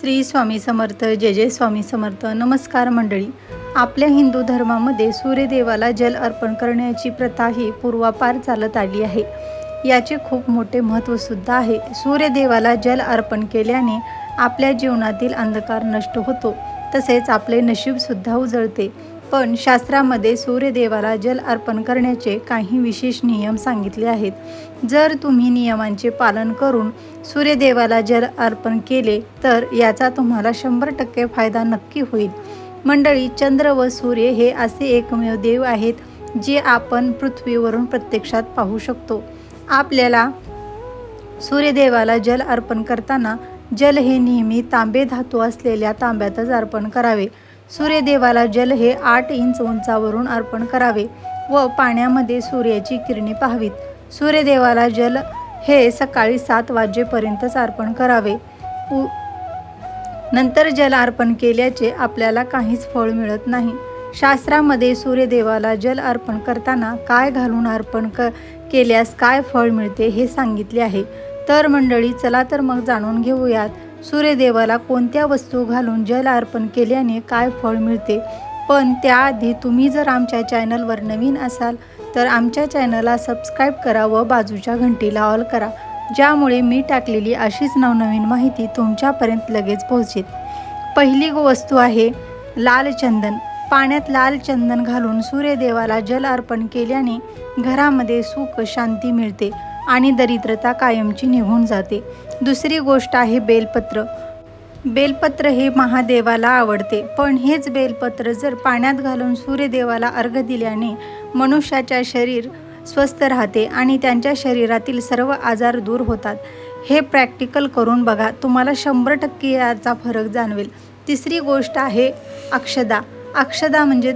श्री स्वामी समर्थ जय जय स्वामी समर्थ. नमस्कार मंडळी. आपल्या हिंदू धर्मामध्ये सूर्यदेवाला जल अर्पण करण्याची प्रथा ही पूर्वापार चालत आली आहे. याचे खूप मोठे महत्त्वसुद्धा आहे. सूर्यदेवाला जल अर्पण केल्याने आपल्या जीवनातील अंधकार नष्ट होतो. तसेच आपले नशीबसुद्धा उजळते. पण शास्त्रामध्ये सूर्यदेवाला जल अर्पण करण्याचे काही विशेष नियम सांगितले आहेत. जर तुम्ही नियमांचे पालन करून सूर्यदेवाला जल अर्पण केले तर याचा तुम्हाला शंभर टक्के फायदा नक्की होईल. मंडळी चंद्र व सूर्य हे असे एकमेव देव आहेत जे आपण पृथ्वीवरून प्रत्यक्षात पाहू शकतो. आपल्याला सूर्यदेवाला जल अर्पण करताना जल हे नेहमी तांबे धातू असलेल्या तांब्यातच अर्पण करावे. सूर्यदेवाला जल हे आठ इंच उंचावरून अर्पण करावे व पाण्यामध्ये सूर्याची किरणे पाहावीत. सूर्यदेवाला जल हे सकाळी सात वाजेपर्यंतच अर्पण करावे. उ नंतर जल अर्पण केल्याचे आपल्याला काहीच फळ मिळत नाही. शास्त्रामध्ये सूर्यदेवाला जल अर्पण करताना काय घालून अर्पण क केल्यास काय फळ मिळते हे सांगितले आहे. तर मंडळी चला तर मग जाणून घेऊयात. सूर्यदेवाला कोणत्या वस्तू घालून जल अर्पण केल्याने काय फळ मिळते? पण त्याआधी तुम्ही जर आमच्या चॅनलवर नवीन असाल तर आमच्या चॅनलला सबस्क्राईब करा व बाजूच्या घंटीला ऑल करा ज्यामुळे मी टाकलेली अशीच नवनवीन माहिती तुमच्यापर्यंत लगेच पोहोचेल. पहिली वस्तू आहे लाल चंदन. पाण्यात लाल चंदन घालून सूर्यदेवाला जल अर्पण केल्याने घरामध्ये सुख शांती मिळते. आणि दरिद्रता कायमची निघून जाते. दुसरी गोष्ट आहे बेलपत्र. बेलपत्र हे महादेवाला आवडते. पण हेच बेलपत्र जर पाण्यात घालून सूर्यदेवाला अर्घ दिल्याने मनुष्याच्या शरीर स्वस्थ राहते आणि त्यांच्या शरीरातील सर्व आजार दूर होतात. हे प्रॅक्टिकल करून बघा. तुम्हाला शंभर टक्के याचा फरक जाणवेल. तिसरी गोष्ट आहे अक्षदा. अक्षदा म्हणजे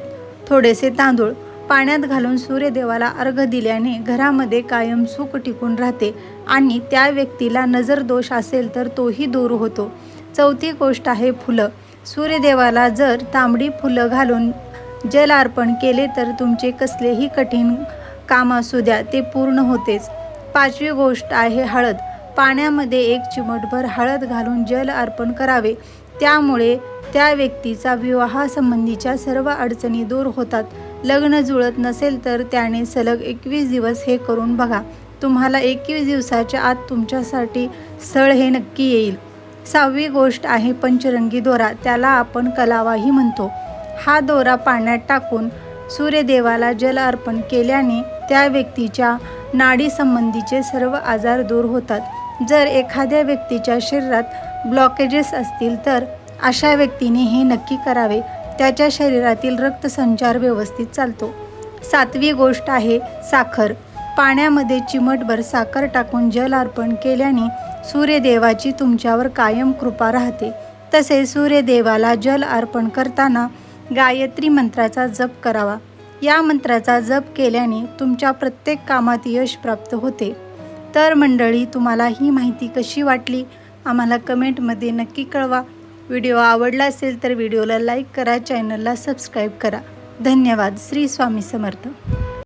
थोडेसे तांदूळ. पाण्यात घालून सूर्यदेवाला अर्घ दिल्याने घरामध्ये कायम सुख टिकून राहते आणि त्या व्यक्तीला नजर दोष असेल तर तोही दूर होतो. चौथी गोष्ट आहे फुलं. सूर्यदेवाला जर तांबडी फुलं घालून जल अर्पण केले तर तुमचे कसलेही कठीण काम असू द्या ते पूर्ण होतेच. पाचवी गोष्ट आहे हळद. पाण्यामध्ये एक चिमटभर हळद घालून जल अर्पण करावे. त्यामुळे त्या व्यक्तीचा विवाहासंबंधीच्या सर्व अडचणी दूर होतात. लग्न जुळत नसेल तर त्याने सलग एकवीस दिवस हे करून बघा. तुम्हाला एकवीस दिवसाच्या आत तुमच्यासाठी स्थळ हे नक्की येईल. सहावी गोष्ट आहे पंचरंगी दोरा. त्याला आपण कलावाही म्हणतो. हा दोरा पाण्यात टाकून सूर्यदेवाला जल अर्पण केल्याने त्या व्यक्तीच्या नाडीसंबंधीचे सर्व आजार दूर होतात. जर एखाद्या व्यक्तीच्या शरीरात ब्लॉकेजेस असतील तर अशा व्यक्तीने हे नक्की करावे. त्याच्या शरीरातील रक्तसंचार व्यवस्थित चालतो. सातवी गोष्ट आहे साखर. पाण्यामध्ये चिमटभर साखर टाकून जल अर्पण केल्याने सूर्यदेवाची तुमच्यावर कायम कृपा राहते. तसेच सूर्यदेवाला जल अर्पण करताना गायत्री मंत्राचा जप करावा. या मंत्राचा जप केल्याने तुमच्या प्रत्येक कामात यश प्राप्त होते. तर मंडळी तुम्हाला ही माहिती कशी वाटली? आम्हाला कमेंटमध्ये नक्की कळवा. व्हिडिओ आवडला असेल तर व्हिडिओला लाईक करा चॅनलला सबस्क्राईब करा. धन्यवाद. श्री स्वामी समर्थ.